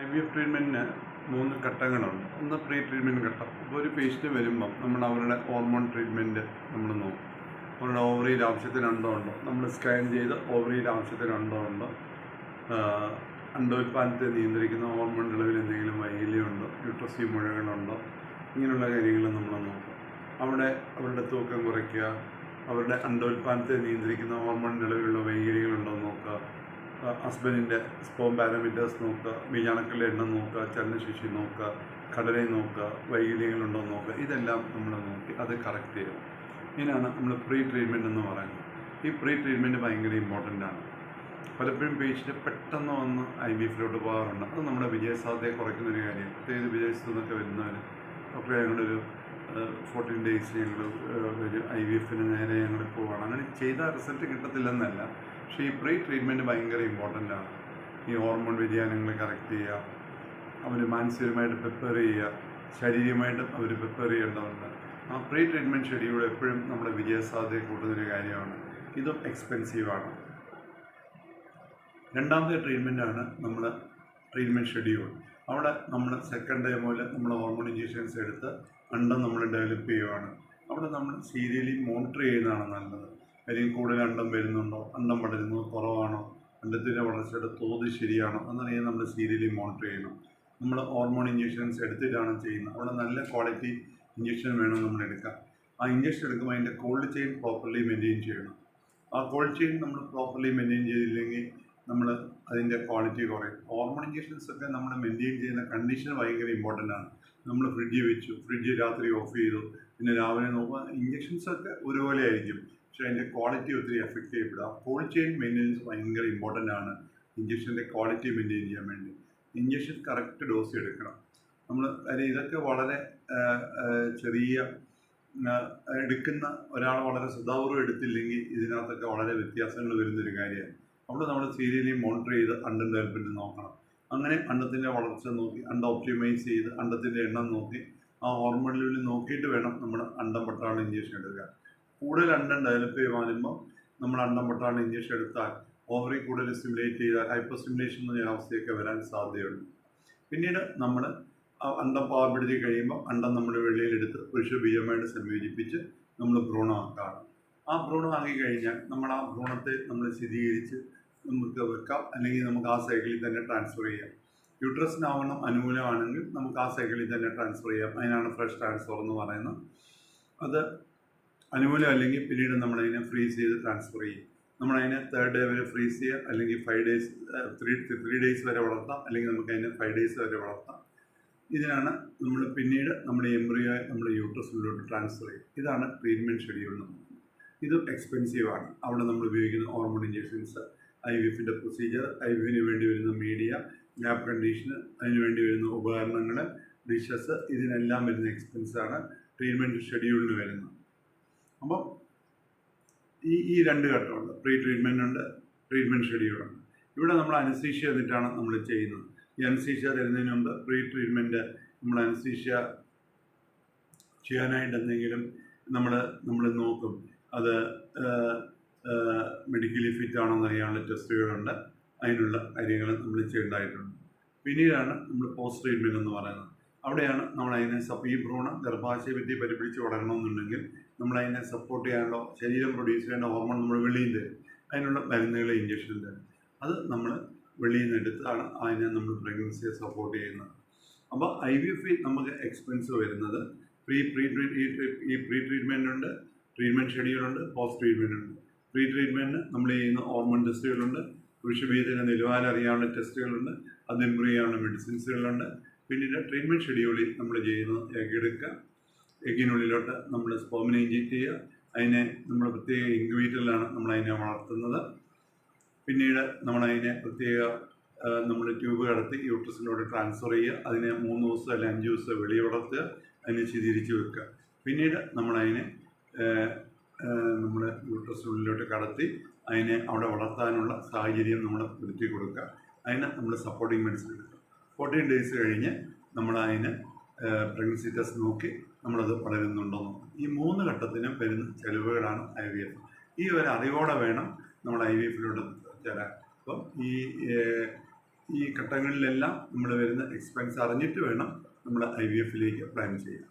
I V F ട്രീറ്റ്മെന്റിന് മൂന്ന് ഘട്ടങ്ങളുണ്ട്. ഒന്ന് പ്രീ ട്രീറ്റ്മെന്റ് ഘട്ടം. ഇപ്പോൾ ഒരു പേഷ്യന്റ് വരുമ്പം നമ്മൾ അവരുടെ ഹോർമോൺ ട്രീറ്റ്മെന്റ് നമ്മൾ നോക്കും. അവരുടെ ഓവറിയിൽ ആവശ്യത്തിനുണ്ടോ ഉണ്ടോ നമ്മൾ സ്കാൻ ചെയ്ത് ഓവറിയിൽ ആവശ്യത്തിനുണ്ടോ ഉണ്ടോ ആഹ് അണ്ടോൽപാദനത്തെ നിയന്ത്രിക്കുന്ന ഹോർമോൺ അളവിൽ എന്തെങ്കിലും വൈകല്യമുണ്ടോ യൂട്രസി മുഴകളുണ്ടോ ഇങ്ങനെയുള്ള കാര്യങ്ങൾ നമ്മൾ നോക്കും. അവിടെ അവരുടെ തൂക്കം കുറയ്ക്കുക അവരുടെ അണ്ടോൽപാദനത്തെ നിയന്ത്രിക്കുന്ന ഹോർമോൺ അളവിലുള്ള വൈകല്യങ്ങളുണ്ടോ നോക്കുക. ഹസ്ബൻഡിന്റെ സ്പോം പാരാമീറ്റേഴ്സ് നോക്കുക ബീജാണുക്കളുടെ എണ്ണം നോക്കുക ചലനശേഷി നോക്കുക ഘടനയെ നോക്കുക വൈകല്യങ്ങളുണ്ടോ നോക്കുക ഇതെല്ലാം നമ്മൾ നോക്കി അത് കറക്റ്റ് ചെയ്യും ഇതിനാണ് നമ്മൾ പ്രീ ട്രീറ്റ്മെന്റ് എന്ന് പറയുന്നത്. ഈ പ്രീ ട്രീറ്റ്മെന്റ് ഭയങ്കര ഇമ്പോർട്ടന്റ് ആണ്. പലപ്പോഴും പേഷ്യന്റ് പെട്ടെന്ന് വന്ന് ഐ ബി എഫിലോട്ട് പോകാറുണ്ട്. അത് നമ്മുടെ വിജയസാധ്യതയെ കുറയ്ക്കുന്നൊരു കാര്യം പ്രത്യേകിച്ച് വിജയസാധ്യത നിന്നൊക്കെ വരുന്നവർ ഡോക്ടറെ ഞങ്ങളൊരു ഫോർട്ടീൻ ഡേയ്സ് ഞങ്ങൾ ഒരു ഐ വി എഫിന് നേരെ ഞങ്ങൾ പോവുകയാണ് അങ്ങനെ ചെയ്ത റിസൾട്ട് കിട്ടത്തില്ലെന്നല്ല. പക്ഷേ ഈ പ്രീ ട്രീറ്റ്മെന്റ് ഭയങ്കര ഇമ്പോർട്ടന്റ് ആണ്. ഈ ഹോർമോൺ വ്യതിയാനങ്ങൾ കറക്റ്റ് ചെയ്യുക. അവർ മാനസികമായിട്ട് പ്രിപ്പയർ ചെയ്യുക. ശാരീരികമായിട്ടും അവർ പ്രിപ്പയർ ചെയ്യേണ്ടതുണ്ട്. ആ പ്രീ ട്രീറ്റ്മെന്റ് ഷെഡ്യൂൾ എപ്പോഴും നമ്മുടെ വിജയസാധ്യത കൂട്ടുന്നൊരു കാര്യമാണ്. ഇതും എക്സ്പെൻസീവാണ് രണ്ടാമത്തെ ട്രീറ്റ്മെന്റാണ് നമ്മൾ ട്രീറ്റ്മെന്റ് ഷെഡ്യൂൾ അവിടെ നമ്മൾ സെക്കൻഡ് ഡേ മുതൽ നമ്മൾ ഹോർമോൺ ഇഞ്ചക്ഷൻസ് എടുത്ത് അണ്ടം നമ്മൾ ഡെവലപ്പ് ചെയ്യുവാണ്. അവിടെ നമ്മൾ സീരിയലി മോണിറ്റർ ചെയ്യുന്നതാണ് നല്ലത്. കൂടുതൽ അണ്ടം വരുന്നുണ്ടോ? അണ്ടം വളരുന്നത് കുറവാണോ? അണ്ടത്തിന്റെ വളർച്ചയുടെ തോത് ശരിയാണോ? എന്നറിയാൻ നമ്മൾ സീരിയലി മോണിറ്റർ ചെയ്യണം നമ്മൾ ഹോർമോൺ ഇഞ്ചക്ഷൻസ് എടുത്തിട്ടാണ് ചെയ്യുന്നത്. അവിടെ നല്ല ക്വാളിറ്റി ഇഞ്ചക്ഷൻ വേണം നമ്മൾ എടുക്കാൻ. ആ ഇഞ്ചക്ഷൻ എടുക്കുമ്പോൾ അതിന്റെ കോൾഡ് ചെയിൻ പ്രോപ്പർലി മെയിന്റെയിൻ ചെയ്യണം. ആ കോൾഡ് ചെയിൻ നമ്മൾ പ്രോപ്പർലി മെയിന്റെയിൻ ചെയ്തില്ലെങ്കിൽ നമ്മൾ അതിന്റെ ക്വാളിറ്റി കുറയും. ഹോർമോൺ ഇഞ്ചക്ഷൻസ് ഒക്കെ നമ്മൾ മെയിന്റെയിൻ ചെയ്യുന്ന കണ്ടീഷൻ ഭയങ്കര ഇമ്പോർട്ടന്റ് ആണ്. നമ്മൾ ഫ്രിഡ്ജ് വെച്ചു. ഫ്രിഡ്ജ് രാത്രി ഓഫ് ചെയ്തു. പിന്നെ രാവിലെ നോക്കുക ഇഞ്ചക്ഷൻസ് ഒക്കെ ഒരുപോലെ ആയിരിക്കും. പക്ഷേ അതിന്റെ ക്വാളിറ്റി ഒത്തിരി എഫക്റ്റ് ചെയ്യപ്പെടുക കോൾഡ് ചെയിൻ മെയിന്റനൻസ് ഭയങ്കര ഇമ്പോർട്ടന്റ് ആണ്. ഇഞ്ചക്ഷന്റെ ക്വാളിറ്റി മെയിന്റെയിൻ ചെയ്യാൻ വേണ്ടി. ഇഞ്ചക്ഷൻ കറക്റ്റ് ഡോസ് എടുക്കണം. നമ്മൾ കാര്യം ഇതൊക്കെ വളരെ ചെറിയ എടുക്കുന്ന ഒരാൾ വളരെ ശ്രദ്ധാപൂർവം എടുത്തില്ലെങ്കിൽ ഇതിനകത്തൊക്കെ വളരെ വ്യത്യാസങ്ങൾ വരുന്നൊരു കാര്യമാണ്. അവിടെ നമ്മൾ സീരിയലി മോണിറ്റർ ചെയ്ത് അണ്ടം ഡെവലപ്മെന്റ് നോക്കണം. അങ്ങനെ അണ്ടത്തിന്റെ വളർച്ച നോക്കി അണ്ട ഒപ്റ്റിമൈസ് ചെയ്ത് അണ്ടത്തിന്റെ എണ്ണം നോക്കി ആ ഹോർമോൺ ലെവലിൽ നോക്കിയിട്ട് വേണം നമ്മൾ അണ്ടം പട്ടാളം ഇഞ്ചക്ഷൻ എടുക്കുക കൂടുതൽ അണ്ടം ഡെവലപ്പ് ചെയ്യുമ്പോൾ നമ്മൾ അണ്ടം പൊട്ടാണ് ഇഞ്ചക്ഷൻ എടുത്താൽ ഓവറി കൂടുതൽ സ്റ്റിമുലേറ്റ് ചെയ്താൽ ഹൈപ്പർ സ്റ്റിമുലേഷൻ എന്ന അവസ്ഥയൊക്കെ വരാൻ സാധ്യതയുണ്ട്. പിന്നീട് നമ്മൾ അണ്ടം പാവപ്പെടുത്തി കഴിയുമ്പോൾ അണ്ടം നമ്മൾ വെള്ളിയിലെടുത്ത് പുരുഷ ബീജമായിട്ട് സംയോജിപ്പിച്ച് നമ്മൾ ഭ്രൂണമാക്കാണ് ആ ഭ്രൂണമാക്കി കഴിഞ്ഞാൽ നമ്മൾ ആ ഭ്രൂണത്തെ നമ്മൾ സ്ഥിരീകരിച്ച് നമുക്ക് വെക്കാം. അല്ലെങ്കിൽ നമുക്ക് ആ സൈക്കിളിൽ തന്നെ ട്രാൻസ്ഫർ ചെയ്യാം. യൂട്രസിനാവണം അനുകൂലമാണെങ്കിൽ നമുക്ക് ആ സൈക്കിളിൽ തന്നെ ട്രാൻസ്ഫർ ചെയ്യാം. അതിനാണ് ഫ്രഷ് ട്രാൻസ്ഫർ എന്ന് പറയുന്നത്. അത് അനുകൂലം അല്ലെങ്കിൽ പിന്നീട് നമ്മളതിനെ ഫ്രീസ് ചെയ്ത് ട്രാൻസ്ഫർ ചെയ്യും. നമ്മളതിനെ തേർഡ് ഡേ വരെ ഫ്രീസ് ചെയ്യുക അല്ലെങ്കിൽ five days three three days വരെ വളർത്താം അല്ലെങ്കിൽ നമുക്ക് അതിനെ ഫൈവ് ഡേയ്സ് വരെ വളർത്താം. ഇതിനാണ് നമ്മൾ പിന്നീട് നമ്മുടെ എംബ്രിയോ നമ്മുടെ യൂട്രസിലോട്ട് ട്രാൻസ്ഫർ ചെയ്യും. ഇതാണ് ട്രീറ്റ്മെന്റ് ഷെഡ്യൂൾ ഇതും എക്സ്പെൻസീവ് ആണ്. അവിടെ നമ്മൾ ഉപയോഗിക്കുന്ന ഹോർമോൺ ഇഞ്ചക്ഷൻസ് ഐ വി എഫിന്റെ പ്രൊസീജിയർ ഐ വി എഫിന് വേണ്ടി വരുന്ന മീഡിയ ലാബ് കണ്ടീഷന് അതിന് വേണ്ടി വരുന്ന ഉപകരണങ്ങൾ ഡിഷസ് ഇതിനെല്ലാം വരുന്ന എക്സ്പെൻസാണ് ട്രീറ്റ്മെന്റ് ഷെഡ്യൂളിന് വരുന്നത്. അപ്പം ഈ ഈ രണ്ട് ഘട്ടമുണ്ട്. പ്രീ ട്രീറ്റ്മെന്റ് ഉണ്ട് ട്രീറ്റ്മെന്റ് ഷെഡ്യൂളുണ്ട് ഇവിടെ നമ്മൾ അനസ്തീഷ്യ എന്നിട്ടാണ് നമ്മൾ ചെയ്യുന്നത്. ഈ അനസ്തീഷ്യ തരുന്നതിന് മുമ്പ് പ്രീ ട്രീറ്റ്മെന്റ് നമ്മൾ അനസ്തീഷ്യ ചെയ്യാനായിട്ട് എന്തെങ്കിലും നമ്മൾ നമ്മൾ നോക്കും. അത് മെഡിക്കലി ഫിറ്റ് ആണോ എന്നറിയാനുള്ള ടെസ്റ്റുകളുണ്ട് അതിനുള്ള കാര്യങ്ങൾ നമ്മൾ ചെയ്യേണ്ടതായിട്ടുണ്ട്. പിന്നീടാണ് നമ്മൾ പോസ്റ്റ് ട്രീറ്റ്മെന്റ് എന്ന് പറയുന്നത്. അവിടെയാണ് നമ്മൾ അതിനെ ഈ ഭ്രൂണം ഗർഭാശയ ഭിത്തി പരിപിടിച്ച് വളരണമെന്നുണ്ടെങ്കിൽ നമ്മൾ അതിനെ സപ്പോർട്ട് ചെയ്യാനുള്ള ശരീരം പ്രൊഡ്യൂസ് ചെയ്യേണ്ട ഹോർമോൺ നമ്മൾ വെളിയിൽ തരും. അതിനുള്ള മരുന്നുകൾ ഇഞ്ചക്ഷൻ തരും. അത് നമ്മൾ വെളിയിൽ നിന്ന് എടുത്താണ് അതിനെ നമ്മൾ പ്രഗ്നൻസിയെ സപ്പോർട്ട് ചെയ്യുന്നത്. അപ്പോൾ ഐ വി എഫ് നമുക്ക് എക്സ്പെൻസ് വരുന്നത് പ്രീ പ്രീ ഈ പ്രീ ട്രീറ്റ്മെന്റ് ഉണ്ട് ട്രീറ്റ്മെന്റ് ഷെഡ്യൂളുണ്ട് പോസ്റ്റ് ട്രീറ്റ്മെന്റ് ഉണ്ട്. പ്രീ ട്രീറ്റ്മെന്റിന് നമ്മൾ ചെയ്യുന്ന ഹോർമോൺ ടെസ്റ്റുകളുണ്ട് പുരുഷബീജത്തിന്റെ നിലവാരം അറിയാനുള്ള ടെസ്റ്റുകളുണ്ട് അത് ഇമ്പ്രൂവ് ചെയ്യാനുള്ള മെഡിസിൻസുകളുണ്ട് പിന്നീട് ട്രീറ്റ്മെന്റ് ഷെഡ്യൂളിൽ നമ്മൾ ചെയ്യുന്നത് എഗ് എടുക്കുക എഗ്ഗിനുള്ളിലോട്ട് നമ്മൾ സ്പോമിനെ ഇഞ്ചെക്റ്റ് ചെയ്യുക. അതിനെ നമ്മൾ പ്രത്യേക ഇൻക്യുബേറ്ററിലാണ് നമ്മളതിനെ വളർത്തുന്നത്. പിന്നീട് നമ്മളതിനെ പ്രത്യേക നമ്മൾ ട്യൂബ് കടത്തി യൂട്രസിലോട്ട് ട്രാൻസ്ഫർ ചെയ്യുക. അതിനെ മൂന്ന് ദിവസം അല്ലെങ്കിൽ അഞ്ച് ദിവസം വെളിയിൽ വളർത്തുക. അതിനെ ചിതിരിച്ച് വെക്കുക. പിന്നീട് നമ്മളതിനെ നമ്മൾ യൂട്രസിനുള്ളിലോട്ട് കടത്തി അതിനെ അവിടെ വളർത്താനുള്ള സാഹചര്യം നമ്മൾ ഒരുക്കി കൊടുക്കുക. അതിന് നമ്മൾ സപ്പോർട്ടിങ് മെഡിസിൻ എടുക്കുക. ഫോർട്ടീൻ ഡേയ്സ് കഴിഞ്ഞ് നമ്മൾ അതിന് പ്രഗ്നൻസി ടെസ്റ്റ് നോക്കി നമ്മളത് വളരുന്നുണ്ടോ ഈ മൂന്ന് ഘട്ടത്തിനും വരുന്ന ചെലവുകളാണ് ഐ വി എഫ് ഈ ഒരു അറിവോടെ വേണം നമ്മൾ ഐ വി എഫിലോട്ട് ചേരാൻ. അപ്പം ഈ ഈ ഘട്ടങ്ങളിലെല്ലാം നമ്മൾ വരുന്ന എക്സ്പെൻസ് അറിഞ്ഞിട്ട് വേണം നമ്മൾ ഐ വി എഫിലേക്ക് പ്ലാൻ ചെയ്യാൻ.